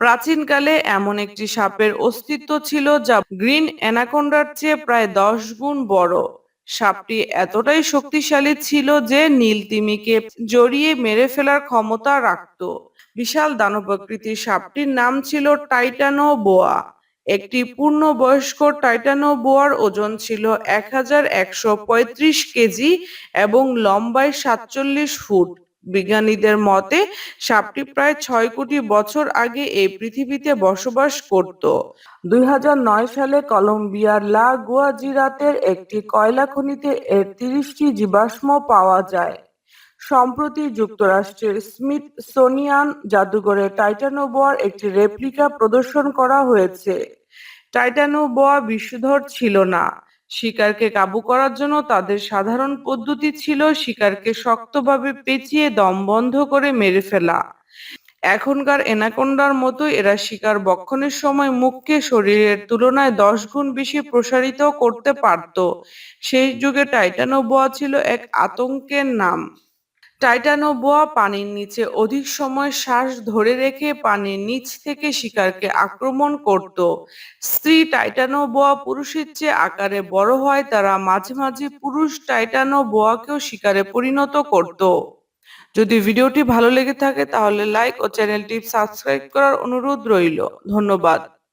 প্রাচীনকালে এমন একটি সাপের অস্তিত্ব ছিল যা গ্রিন অ্যানাকোন্ডার চেয়ে প্রায় দশ গুণ বড়। সাপটি এতটাই শক্তিশালী ছিল যে নীল তিমিকে জড়িয়ে মেরে ফেলার ক্ষমতা রাখত। বিশাল দানবাকৃতির সাপটির নাম ছিল টাইটানো বোয়া একটি পূর্ণবয়স্ক টাইটানো বোয়ার ওজন ছিল এক হাজার একশো পঁয়ত্রিশ কেজি এবং লম্বায় সাতচল্লিশ ফুট। বিজ্ঞানীদের মতে, সাপটি প্রায় ছয় কোটি বছর আগে এই পৃথিবীতে বসবাস করত। দুই হাজার নয় সালে কলম্বিয়ার লা গুয়াজিরাতের একটি কয়লা খনিতে এর তিরিশটি জীবাশ্ম পাওয়া যায়। সম্প্রতি যুক্তরাষ্ট্রের স্মিথ সোনিয়ান জাদুঘরে টাইটানোবোয়ার একটি রেপ্লিকা প্রদর্শন করা হয়েছে। টাইটানোবোয়া বিষধর ছিল না। শিকারকে কাবু করার জন্য তাদের সাধারণ পদ্ধতি ছিল শিকারকে শক্তভাবে পেঁচিয়ে দম বন্ধ করে মেরে ফেলা। এখনকার এনাকোন্ডার মতো এরা শিকার বক্ষণের সময় মুখকে শরীরের তুলনায় দশ গুণ বেশি প্রসারিত করতে পারত। সেই যুগে টাইটানোবোয়া ছিল এক আতঙ্কের নাম। টাইটানোবোয়া পানির নিচে অধিক সময় শ্বাস ধরে রেখে পানির নিচ থেকে শিকারকে আক্রমণ করত। স্ত্রী টাইটানোবোয়া পুরুষের চেয়ে আকারে বড় হয়, তারা মাঝে মাঝে পুরুষ টাইটানোবোয়াকেও শিকারে পরিণত করত। যদি ভিডিওটি ভালো লেগে থাকে, তাহলে লাইক ও চ্যানেলটি সাবস্ক্রাইব করার অনুরোধ রইল। ধন্যবাদ।